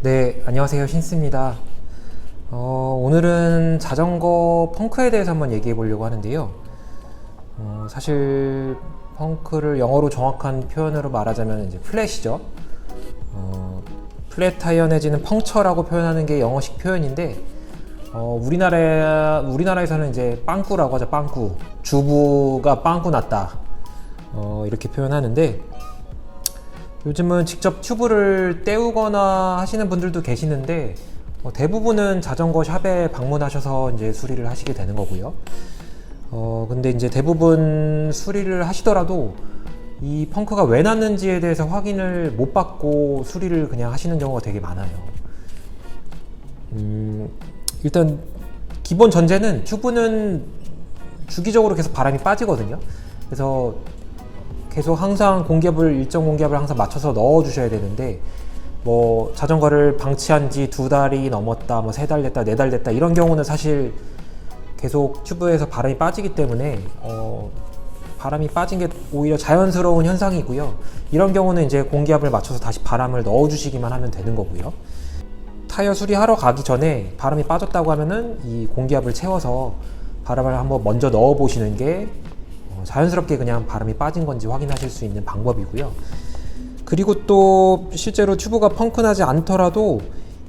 네, 안녕하세요. 신스입니다. 어, 오늘은 자전거 펑크에 대해서 한번 얘기해 보려고 하는데요. 어, 사실 펑크를 영어로 정확한 표현으로 말하자면 이제 플랫이죠. 어, 플랫 타이어 내지는 펑처라고 표현하는 게 영어식 표현인데 어, 우리나라 우리나라에서는 이제 빵꾸라고 하죠. 빵꾸. 주부가 빵꾸 났다. 어, 이렇게 표현하는데 요즘은 직접 튜브를 떼우거나 하시는 분들도 계시는데 어, 대부분은 자전거 샵에 방문하셔서 이제 수리를 하시게 되는 거고요. 어, 근데 이제 대부분 수리를 하시더라도 이 펑크가 왜 났는지에 대해서 확인을 못 받고 수리를 그냥 하시는 경우가 되게 많아요. 음, 일단 기본 전제는 튜브는 주기적으로 계속 바람이 빠지거든요. 그래서 계속 항상 공기압을 일정 공기압을 항상 맞춰서 넣어 주셔야 되는데 뭐 자전거를 방치한 지 두 달이 넘었다 뭐 세 달 됐다 네 달 됐다 이런 경우는 사실 계속 튜브에서 바람이 빠지기 때문에 어 바람이 빠진 게 오히려 자연스러운 현상이고요. 이런 경우는 이제 공기압을 맞춰서 다시 바람을 넣어 주시기만 하면 되는 거고요. 타이어 수리하러 가기 전에 바람이 빠졌다고 하면은 이 공기압을 채워서 바람을 한번 먼저 넣어 보시는 게 어, 자연스럽게 그냥 바람이 빠진 건지 확인하실 수 있는 방법이고요. 그리고 또 실제로 튜브가 펑크나지 않더라도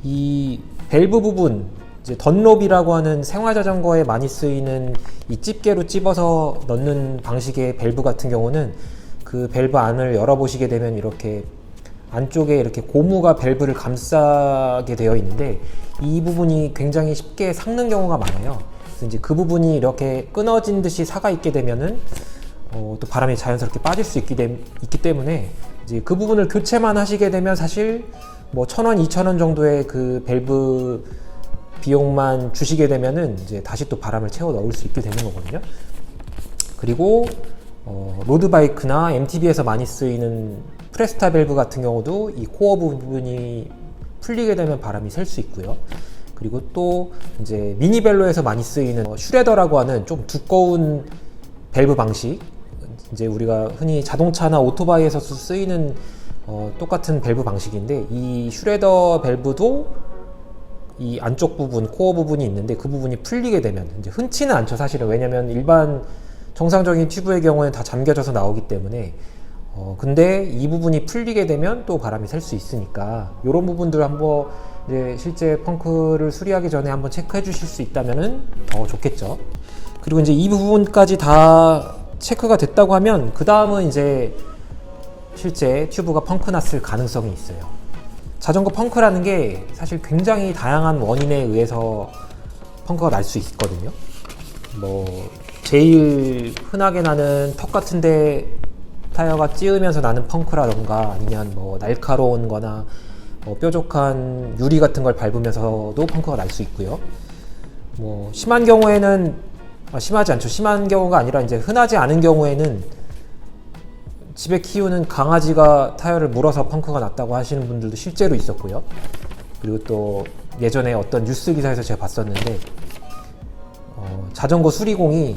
이 밸브 부분 이제 던롭이라고 하는 생활 자전거에 많이 쓰이는 이 집게로 찝어서 넣는 방식의 밸브 같은 경우는 그 밸브 안을 열어보시게 되면 이렇게 안쪽에 이렇게 고무가 밸브를 감싸게 되어 있는데 이 부분이 굉장히 쉽게 삭는 경우가 많아요. 그래서 이제 그 부분이 이렇게 끊어진 듯이 사가 있게 되면은 어, 또 바람이 자연스럽게 빠질 수 있기, 때, 있기 때문에 이제 그 부분을 교체만 하시게 되면 사실 뭐 천 원, 이천 원 정도의 그 밸브 비용만 주시게 되면은 이제 다시 또 바람을 채워 넣을 수 있게 되는 거거든요. 그리고 어, 로드바이크나 MTB에서 많이 쓰이는 프레스타 밸브 같은 경우도 이 코어 부분이 풀리게 되면 바람이 셀 수 있고요. 그리고 또 이제 미니벨로에서 많이 쓰이는 어, 슈레더라고 하는 좀 두꺼운 밸브 방식. 이제 우리가 흔히 자동차나 오토바이에서 쓰이는 어, 똑같은 밸브 방식인데 이 슈레더 밸브도 이 안쪽 부분 코어 부분이 있는데 그 부분이 풀리게 되면 이제 흔치는 않죠 사실은. 왜냐면 일반 정상적인 튜브의 경우에는 다 잠겨져서 나오기 때문에 어, 근데 이 부분이 풀리게 되면 또 바람이 셀 수 있으니까 이런 부분들 한번 이제 실제 펑크를 수리하기 전에 한번 체크해 주실 수 있다면은 더 좋겠죠. 그리고 이제 이 부분까지 다 체크가 됐다고 하면 그 다음은 이제 실제 튜브가 펑크 났을 가능성이 있어요. 자전거 펑크라는 게 사실 굉장히 다양한 원인에 의해서 펑크가 날 수 있거든요. 뭐 제일 흔하게 나는 턱 같은데 타이어가 찌으면서 나는 펑크라던가 아니면 뭐 날카로운 거나 뭐 뾰족한 유리 같은 걸 밟으면서도 펑크가 날 수 있고요. 뭐 심한 경우에는 아, 심하지 않죠. 심한 경우가 아니라 이제 흔하지 않은 경우에는 집에 키우는 강아지가 타이어를 물어서 펑크가 났다고 하시는 분들도 실제로 있었고요. 그리고 또 예전에 어떤 뉴스 기사에서 제가 봤었는데 어, 자전거 수리공이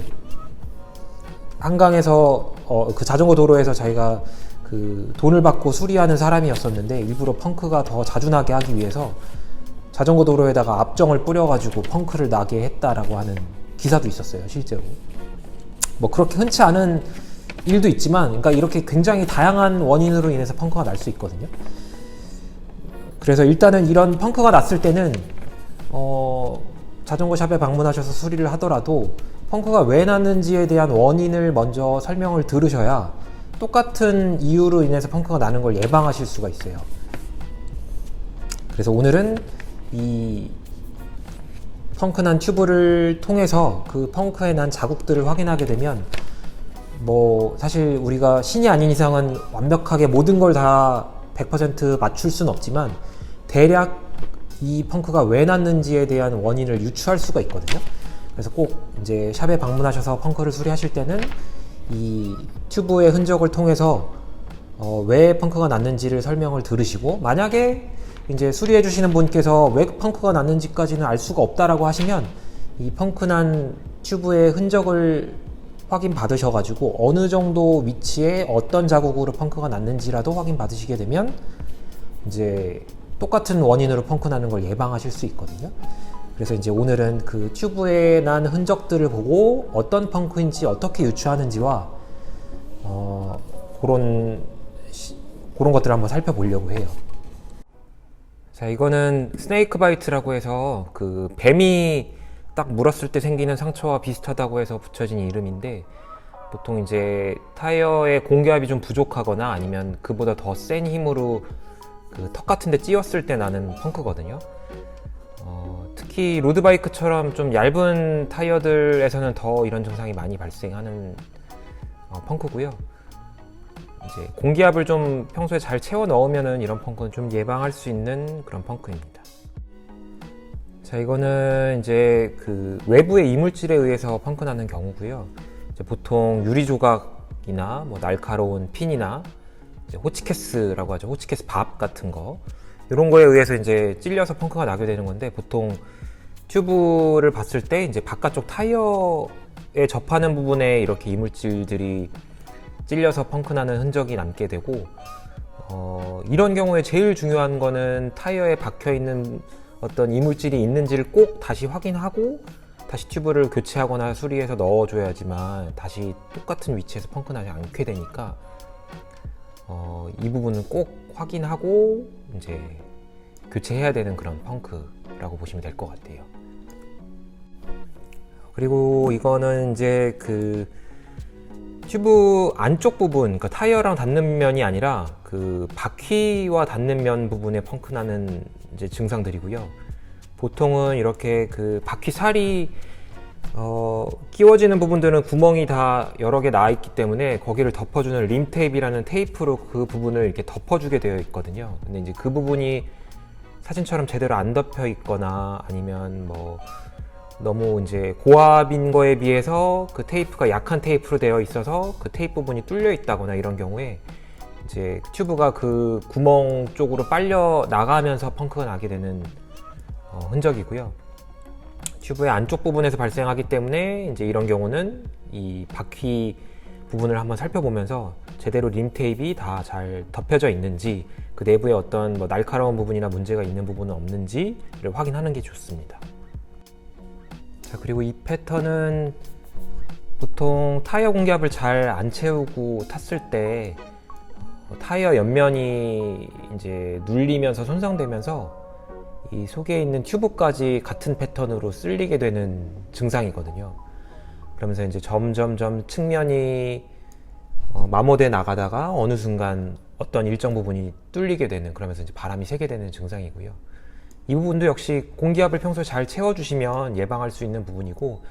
한강에서 어, 그 자전거 도로에서 자기가 그 돈을 받고 수리하는 사람이었었는데 일부러 펑크가 더 자주 나게 하기 위해서 자전거 도로에다가 압정을 뿌려가지고 펑크를 나게 했다라고 하는 기사도 있었어요 실제로. 뭐 그렇게 흔치 않은 일도 있지만 그러니까 이렇게 굉장히 다양한 원인으로 인해서 펑크가 날 수 있거든요. 그래서 일단은 이런 펑크가 났을 때는 어, 자전거 샵에 방문하셔서 수리를 하더라도 펑크가 왜 났는지에 대한 원인을 먼저 설명을 들으셔야 똑같은 이유로 인해서 펑크가 나는 걸 예방하실 수가 있어요. 그래서 오늘은 이 펑크난 튜브를 통해서 그 펑크에 난 자국들을 확인하게 되면 뭐 사실 우리가 신이 아닌 이상은 완벽하게 모든 걸 다 100% 맞출 수는 없지만 대략 이 펑크가 왜 났는지에 대한 원인을 유추할 수가 있거든요. 그래서 꼭 이제 샵에 방문하셔서 펑크를 수리하실 때는 이 튜브의 흔적을 통해서 어, 왜 펑크가 났는지를 설명을 들으시고 만약에 이제 수리해 주시는 분께서 왜 펑크가 났는지까지는 알 수가 없다라고 하시면 이 펑크난 튜브의 흔적을 확인 받으셔가지고 어느 정도 위치에 어떤 자국으로 펑크가 났는지라도 확인 받으시게 되면 이제 똑같은 원인으로 펑크 나는 걸 예방하실 수 있거든요. 그래서 이제 오늘은 그 튜브에 난 흔적들을 보고 어떤 펑크인지 어떻게 유추하는지와 어, 그런 시- 그런 것들을 한번 살펴보려고 해요. 자, 이거는 스네이크 바이트라고 해서 그 뱀이 딱 물었을 때 생기는 상처와 비슷하다고 해서 붙여진 이름인데 보통 이제 타이어의 공기압이 좀 부족하거나 아니면 그보다 더 센 힘으로 그 턱 같은 데 찧었을 때 나는 펑크거든요. 어, 특히 로드바이크처럼 좀 얇은 타이어들에서는 더 이런 증상이 많이 발생하는 어, 펑크고요. 이제 공기압을 좀 평소에 잘 채워 넣으면은 이런 펑크는 좀 예방할 수 있는 그런 펑크입니다. 자, 이거는 이제 그 외부의 이물질에 의해서 펑크 나는 경우고요. 보통 유리 조각이나 뭐 날카로운 핀이나 호치케스라고 하죠. 호치케스 밥 같은 거. 이런 거에 의해서 이제 찔려서 펑크가 나게 되는 건데 보통 튜브를 봤을 때 이제 바깥쪽 타이어에 접하는 부분에 이렇게 이물질들이 찔려서 펑크 나는 흔적이 남게 되고 어, 이런 경우에 제일 중요한 거는 타이어에 박혀 있는 어떤 이물질이 있는지를 꼭 다시 확인하고 다시 튜브를 교체하거나 수리해서 넣어줘야지만 다시 똑같은 위치에서 펑크 나지 않게 되니까 어, 이 부분은 꼭 확인하고 이제 교체해야 되는 그런 펑크라고 보시면 될 것 같아요. 그리고 이거는 이제 그 튜브 안쪽 부분, 그러니까 타이어랑 닿는 면이 아니라 그 바퀴와 닿는 면 부분에 펑크 나는 이제 증상들이고요. 보통은 이렇게 그 바퀴 살이 어, 끼워지는 부분들은 구멍이 다 여러 개 나 있기 때문에 거기를 덮어주는 림 테이프라는 테이프로 그 부분을 이렇게 덮어주게 되어 있거든요. 근데 이제 그 부분이 사진처럼 제대로 안 덮여 있거나 아니면 뭐 너무 이제 고압인 거에 비해서 그 테이프가 약한 테이프로 되어 있어서 그 테이프 부분이 뚫려 있다거나 이런 경우에 이제 튜브가 그 구멍 쪽으로 빨려 나가면서 펑크가 나게 되는 어, 흔적이고요. 튜브의 안쪽 부분에서 발생하기 때문에 이제 이런 경우는 이 바퀴 부분을 한번 살펴보면서 제대로 림 테이프가 다잘 덮여져 있는지 그 내부에 어떤 뭐 날카로운 부분이나 문제가 있는 부분은 없는지를 확인하는 게 좋습니다. 자 그리고 이 패턴은 보통 타이어 공기압을 잘 안 채우고 탔을 때 어, 타이어 옆면이 이제 눌리면서 손상되면서 이 속에 있는 튜브까지 같은 패턴으로 쓸리게 되는 증상이거든요. 그러면서 이제 점점점 측면이 어, 마모돼 나가다가 어느 순간 어떤 일정 부분이 뚫리게 되는 그러면서 이제 바람이 새게 되는 증상이고요. 이 부분도 역시 공기압을 평소에 잘 채워주시면 예방할 수 있는 부분이고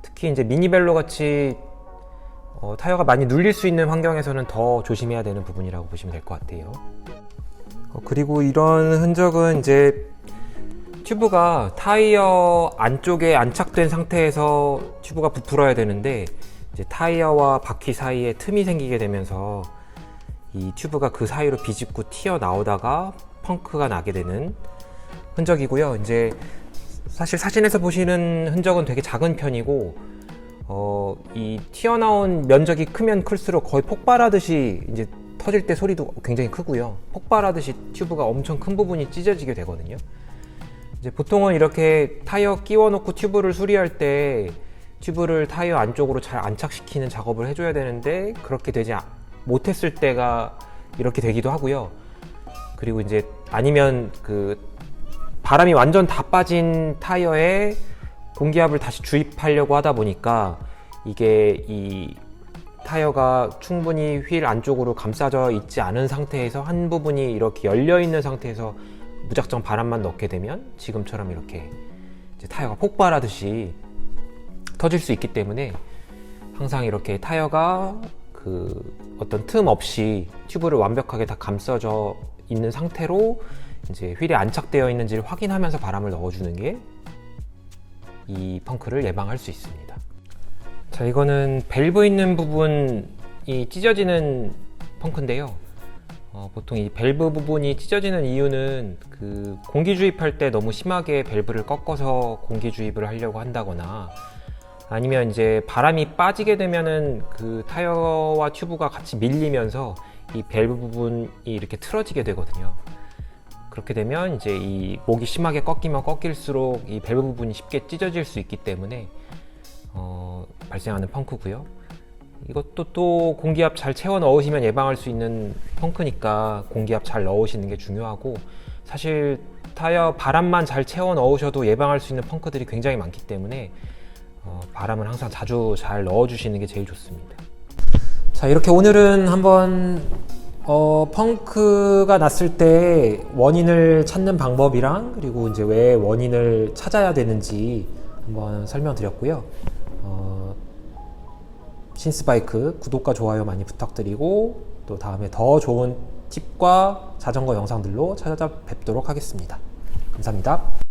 특히 이제 미니벨로 같이 어, 타이어가 많이 눌릴 수 있는 환경에서는 더 조심해야 되는 부분이라고 보시면 될 것 같아요. 어, 그리고 이런 흔적은 이제 튜브가 타이어 안쪽에 안착된 상태에서 튜브가 부풀어야 되는데 이제 타이어와 바퀴 사이에 틈이 생기게 되면서 이 튜브가 그 사이로 비집고 튀어 나오다가 펑크가 나게 되는 흔적이고요. 이제 사실 사진에서 보시는 흔적은 되게 작은 편이고 어, 이 튀어나온 면적이 크면 클수록 거의 폭발하듯이 이제 터질 때 소리도 굉장히 크고요. 폭발하듯이 튜브가 엄청 큰 부분이 찢어지게 되거든요. 이제 보통은 이렇게 타이어 끼워 놓고 튜브를 수리할 때 튜브를 타이어 안쪽으로 잘 안착시키는 작업을 해줘야 되는데 그렇게 되지 아- 못했을 때가 이렇게 되기도 하고요. 그리고 이제 아니면 그 바람이 완전 다 빠진 타이어에 공기압을 다시 주입하려고 하다 보니까 이게 이 타이어가 충분히 휠 안쪽으로 감싸져 있지 않은 상태에서 한 부분이 이렇게 열려 있는 상태에서 무작정 바람만 넣게 되면 지금처럼 이렇게 타이어가 폭발하듯이 터질 수 있기 때문에 항상 이렇게 타이어가 그 어떤 틈 없이 튜브를 완벽하게 다 감싸져 있는 상태로 이제 휠에 안착되어 있는지를 확인하면서 바람을 넣어주는 게 이 펑크를 예방할 수 있습니다. 자, 이거는 밸브 있는 부분이 찢어지는 펑크인데요. 어, 보통 이 밸브 부분이 찢어지는 이유는 그 공기 주입할 때 너무 심하게 밸브를 꺾어서 공기 주입을 하려고 한다거나 아니면 이제 바람이 빠지게 되면은 그 타이어와 튜브가 같이 밀리면서 이 밸브 부분이 이렇게 틀어지게 되거든요. 그렇게 되면 이제 이 목이 심하게 꺾이면 꺾일수록 이 밸브 부분이 쉽게 찢어질 수 있기 때문에 어, 발생하는 펑크고요. 이것도 또 공기압 잘 채워 넣으시면 예방할 수 있는 펑크니까 공기압 잘 넣으시는 게 중요하고 사실 타이어 바람만 잘 채워 넣으셔도 예방할 수 있는 펑크들이 굉장히 많기 때문에 어, 바람을 항상 자주 잘 넣어주시는 게 제일 좋습니다. 자 이렇게 오늘은 한번 어, 펑크가 났을 때 원인을 찾는 방법이랑 그리고 이제 왜 원인을 찾아야 되는지 한번 설명드렸고요. 어, 신스바이크 구독과 좋아요 많이 부탁드리고 또 다음에 더 좋은 팁과 자전거 영상들로 찾아뵙도록 하겠습니다. 감사합니다.